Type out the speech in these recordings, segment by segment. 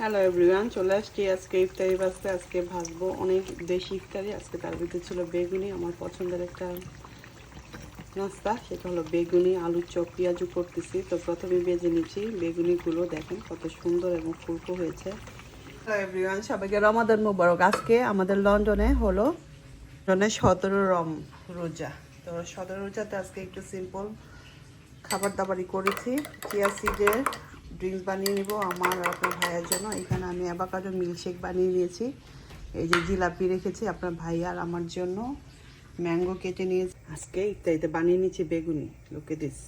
Hello everyone চলে আসছি আজকে ইফতারি বাজতে আজকে ভাজবো অনেক দেশি ইফতারি। আজকে তার ভিতরে ছিল বেগুনি, আমার পছন্দের একটা নাস্তা। সেটা হলো বেগুনি আলুর চপ পেঁয়াজু করতেছি। তো প্রথমে বেজে নিচ্ছি বেগুনিগুলো। দেখেন কত সুন্দর এবং ফুলকো হয়েছে। এভরিওয়ান সবাইকে রমাদান মুবারক। আজকে আমাদের লন্ডনে হলো লন্ডনে সতেরো রম রোজা। তো সতেরো রোজাতে আজকে একটু সিম্পল খাবার দাবারই করেছি। চিয়া সিডের ড্রিঙ্কস বানিয়ে নেব, আমার আপনার ভাইয়ের জন্য। এখানে আমি অ্যাভাকাডো মিল্কশেক বানিয়ে নিয়েছি। এই যে জিলাপি রেখেছি আপনার ভাই আর আমার জন্য। ম্যাঙ্গো কেটে নিয়ে আজকে ইত্যাদিতে বানিয়ে নিয়েছি বেগুনি। লোকে দিস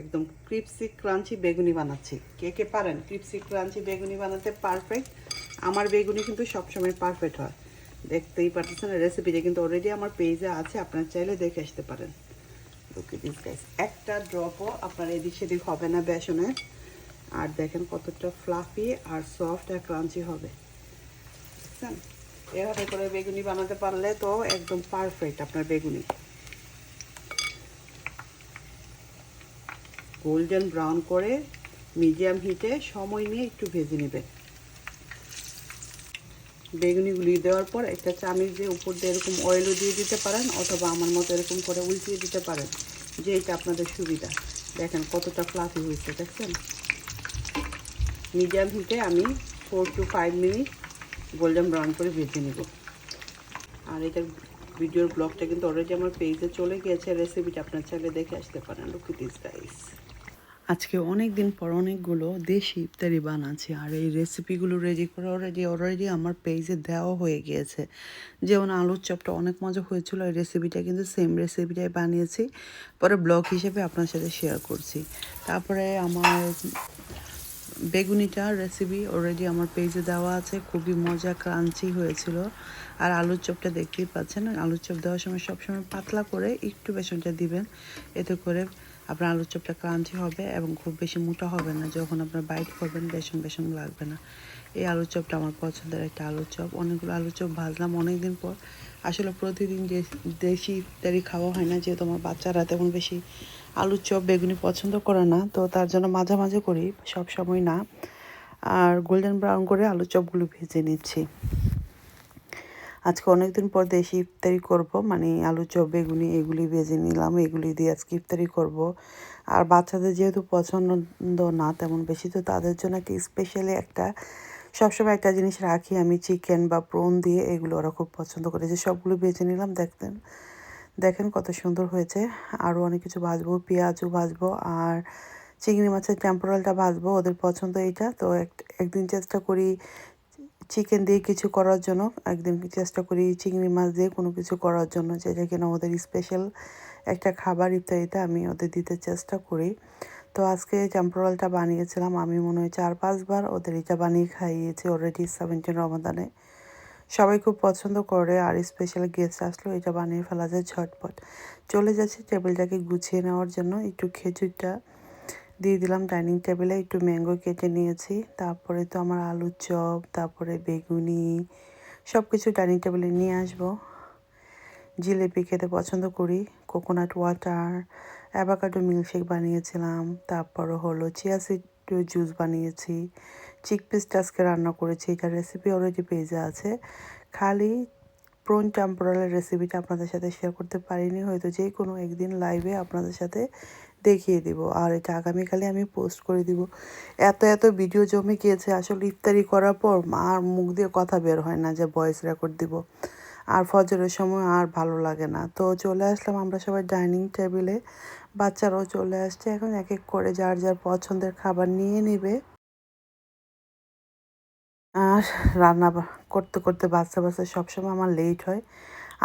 একদম ক্রিপসি, ক্রাঞ্চি বেগুনি বানাচ্ছি। কে কে পারেন ক্রিপসি, ক্রাঞ্চি বেগুনি বানাতে পারফেক্ট? আমার বেগুনি কিন্তু সবসময় পারফেক্ট হয়। দেখতেই পারতেছেন রেসিপিটা কিন্তু অলরেডি আমার পেজে আছে, আপনারা চাইলে দেখে আসতে পারেন। ওকে দিস গাইস একটা ড্রপও আপনার এদিক সেদিক হবে না বেসনের আর দেখেন কতটা ফ্লাফি আর সফট আর ক্রাঞ্চি হবে। বুঝছেন এভাবে করে বেগুনি বানাতে পারলে তো একদম পারফেক্ট আপনার বেগুনি। গোল্ডেন ব্রাউন করে মিডিয়াম হিটে সময় নিয়ে একটু ভেজে নেবেন। বেগুনিগুলি দেওয়ার পর একটা চামিচ দিয়ে উপর দিয়ে এরকম অয়েলও দিয়ে দিতে পারেন অথবা আমার মতো এরকম করে উল্টিয়ে দিতে পারেন, যে এটা আপনাদের সুবিধা। দেখেন কতটা ফ্লাফি হয়েছে, দেখছেন? মিডিয়াম হিটে আমি four to five minute golden brown করে ভেজে নিব। আর এটার ভিডিওর ব্লগটা কিন্তু অলরেডি আমার পেজে চলে গিয়েছে রেসিপিটা আপনার চাইলে দেখে আসতে পারেন। লুক ইট ইস গাইস আজকে অনেক দিন পর অনেকগুলো দেশি ইফতারি বানাচ্ছি, আর এই রেসিপিগুলো রেডি করে অলরেডি অলরেডি আমার পেজে দেওয়া হয়ে গিয়েছে। যেমন আলুর চপটা অনেক মজা হয়েছিল, এই রেসিপিটা কিন্তু সেম রেসিপিটাই বানিয়েছি। পরে ব্লগ হিসেবে আপনার সাথে শেয়ার করছি। তারপরে আমার বেগুনিটা রেসিপি অলরেডি আমার পেজে দেওয়া আছে, খুবই মজা ক্রাঞ্চি হয়েছিল। আর আলুর চপটা দেখতেই পাচ্ছেন, আলুর চপ দেওয়ার সময় সবসময় পাতলা করে একটু বেসনটা দিবেন, এতে করে আপনার আলুর চপটা ক্রাঞ্চি হবে এবং খুব বেশি মোটা হবে না, যখন আপনার বাইট করবেন, বেসন বেসন লাগবে না। এই আলুর চপটা আমার পছন্দের একটা আলুর চপ অনেকগুলো আলুর চপ ভাজলাম অনেক দিন পর। আসলে প্রতিদিন দেশি ইত্যাদি খাওয়া হয় না, যেহেতু আমার বাচ্চারা তেমন বেশি আলুর চপ বেগুনি পছন্দ করে না, তো তার জন্য মাঝে মাঝে করি, সব সময় না। আর গোল্ডেন ব্রাউন করে আলুর চপগুলো ভেজে নিচ্ছি। আজকে অনেকদিন পর দেশি ইফতারি করব মানে আলু চপ, বেগুনি এগুলি ভেজে নিলাম, এগুলি দিয়ে আজকে ইফতারি করব। আর বাচ্চাদের যেহেতু পছন্দ না তেমন বেশি, তো তাদের জন্য কি স্পেশালি একটা, সবসময় একটা জিনিস রাখি আমি চিকেন বা প্রন দিয়ে, এগুলো ওরা খুব পছন্দ করে। যে সবগুলো ভেজে নিলাম, দেখতেন, দেখেন কত সুন্দর হয়েছে। আরও অনেক কিছু ভাজবো, পেঁয়াজও ভাজবো, আর চিংড়ি মাছের টেম্পোরালটা ভাজবো, ওদের পছন্দ এইটা। তো একদিন চেষ্টা করি চিকেন দিয়ে কিছু করার জন্য একদিন চেষ্টা করি চিংড়ি মাছ দিয়ে কোনো কিছু করার জন্য যেটা কিনা ওদের স্পেশাল একটা খাবার ইত্যাদিতে আমি ওদের দিতে চেষ্টা করি। তো আজকে টেম্পোরালটা বানিয়েছিলাম, আমি মনে হয় চার পাঁচবার ওদের এটা বানিয়ে খাইয়েছি অলরেডি সেভেন্টিন রমাদানে। সবাই খুব পছন্দ করে, আর স্পেশাল গেস্ট আসলো, এটা বানিয়ে ফেলা যায় ঝটপট। চলে যাচ্ছে টেবিলটাকে গুছিয়ে নেওয়ার জন্য, একটু খেজুরটা দিয়ে দিলাম ডাইনিং টেবিলে, একটু ম্যাঙ্গো কেটে নিয়েছি। তারপরে তো আমার আলুর চপ, তারপরে বেগুনি সব কিছু ডাইনিং টেবিলে নিয়ে আসব। জিলেপি খেতে পছন্দ করি, কোকোনাট ওয়াটার, অ্যাভাকাডো মিল্কশেক বানিয়েছিলাম তারপর হলো চিয়া সিড জুস বানিয়েছি। চিকপিসটা আজকে রান্না করেছি এটার রেসিপি অলরেডি পেজে আছে। খালি প্রন টেম্পোরালের রেসিপিটা আপনাদের সাথে শেয়ার করতে পারিনি, হয়তো যে কোনো একদিন লাইভে আপনাদের সাথে দেখিয়ে দিব। আর এটা আগামীকালে আমি পোস্ট করে দিব। এত এত ভিডিও জমে গিয়েছে আসলে ইফতারি করার পর আর মুখ দিয়ে কথা বের হয় না যে ভয়েস রেকর্ড দিব। আর ফজরের সময় আর ভালো লাগে না। তো চলে আসলাম আমরা সবাই ডাইনিং টেবিলে বাচ্চারাও চলে আসছে এখন এক এক করে যার যার পছন্দের খাবার নিয়ে নেবে। আর রান্না করতে করতে বাচ্চা বাচ্চা সবসময় আমার লেট হয়।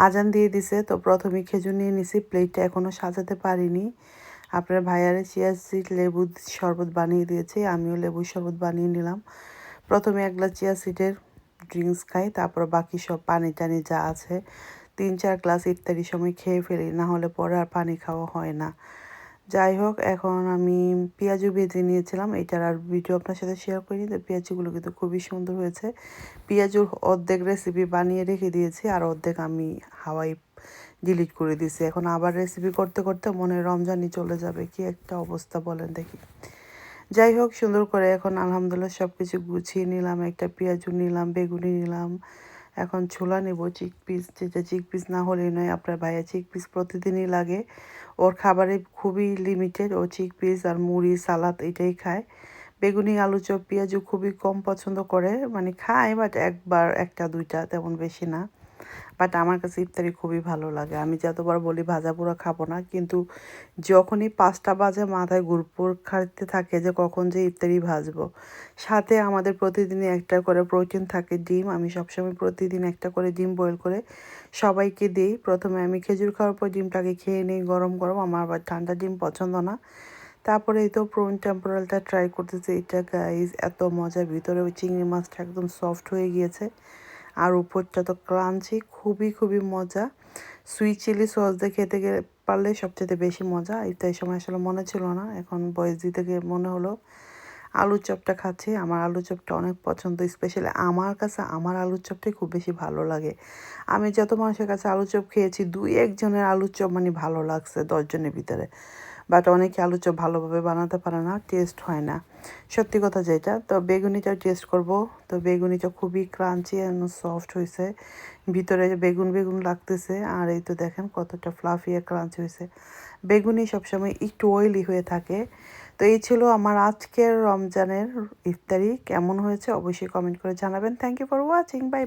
আজান দিয়ে দিছে, তো প্রথমে খেজুর নিয়ে নিছি প্লেটটা এখনও সাজাতে পারিনি। আপনার ভাইয়ারে চিয়া সিড লেবু শরবত বানিয়ে দিয়েছে, আমিও লেবুর শরবত বানিয়ে নিলাম। প্রথমে এক গ্লাস চিয়া সিডের ড্রিঙ্কস খাই, তারপর বাকি সব পানি টানি যা আছে, তিন চার গ্লাস ইত্যাদি সময় খেয়ে ফেলি, না হলে পরে আর পানি খাওয়া হয় না। যাই হোক, এখন আমি পেঁয়াজু ভেজে নিয়েছিলাম, এটার আর ভিডিও আপনার সাথে শেয়ার করিনি, তো পেঁয়াজুগুলো কিন্তু খুবই সুন্দর হয়েছে। পেঁয়াজুর অর্ধেক রেসিপি বানিয়ে রেখে দিয়েছি, আর অর্ধেক আমি হাওয়াই ডিলিট করে দিয়েছি এখন আবার রেসিপি করতে করতে মনে রমজানই চলে যাবে। কি একটা অবস্থা বলেন দেখি। যাই হোক, সুন্দর করে এখন আলহামদুলিল্লাহ সব কিছু গুছিয়ে নিলাম। একটা পেঁয়াজু নিলাম বেগুনি নিলাম। এখন ছোলা নেব চিক পিস যেটা চিক পিস না হলেই নয়, আপনার ভাইয়া চিক পিস প্রতিদিনই লাগে। ওর খাবারে খুবই লিমিটেড ও চিক পিস আর মুড়ি, সালাদ এটাই খায়। বেগুনি, আলু চপ পেঁয়াজু খুবই কম পছন্দ করে। মানে খায় বাট একবার, একটা, দুইটা তেমন বেশি না। বাট আমার কাছে ইফতারি খুবই ভালো লাগে। আমি যতবার বলি ভাজা পোড়া খাব না, কিন্তু যখনই পাঁচটা বাজে মাথায় গুরপুর খাইতে থাকে যে কখন যে ইফতারি ভাজবো। সাথে আমাদের প্রতিদিনই একটা করে প্রোটিন থাকে ডিম। আমি সবসময় প্রতিদিন একটা করে ডিম বয়েল করে সবাইকে দিই। প্রথমে আমি খেজুর খাওয়ার পর ডিমটাকে খেয়ে নিই, গরম গরম। আমার আবার ঠান্ডা ডিম পছন্দ না। তারপরে এই তো প্রন টেম্পোরালটা ট্রাই করতেছি। এটা গাইজ এত মজা ভিতরে ওই চিংড়ি মাছটা একদম সফট হয়ে গিয়েছে। আর উপরটা তো ক্রাঞ্চি, খুবই খুবই মজা। সুইট চিলি সস দিয়ে খেতে গেলে পারলে সবচেয়ে বেশি মজা। ইফতারের সময় আসলে মনে ছিল না, এখন বয়স দিতে গিয়ে মনে হলো। আলুর চপটা খাচ্ছি, আমার আলু চপটা অনেক পছন্দ স্পেশালি আমার কাছে আমার আলুর চপটাই খুব বেশি ভালো লাগে। আমি যত মানুষের কাছে আলু চপ খেয়েছি দুই একজনের আলুর চপ মানে ভালো লাগছে দশজনের ভিতরে। বাট অনেকে আলু চপ ভালোভাবে বানাতে পারে না টেস্ট হয় না। সত্যি কথা যেটা, তো বেগুনিটা টেস্ট করব। তো বেগুনিটা খুবই ক্রাঞ্চি এবং সফট হয়েছে ভিতরে বেগুন বেগুন লাগতেছে, আর এই তো দেখেন কতটা ফ্লাফি আর ক্রাঞ্চি হয়েছে বেগুনি সবসময় একটু অয়েলি হয়ে থাকে। তো এই ছিল আমার আজকের রমজানের ইফতারি। কেমন হয়েছে অবশ্যই কমেন্ট করে জানাবেন। Thank you for watching bye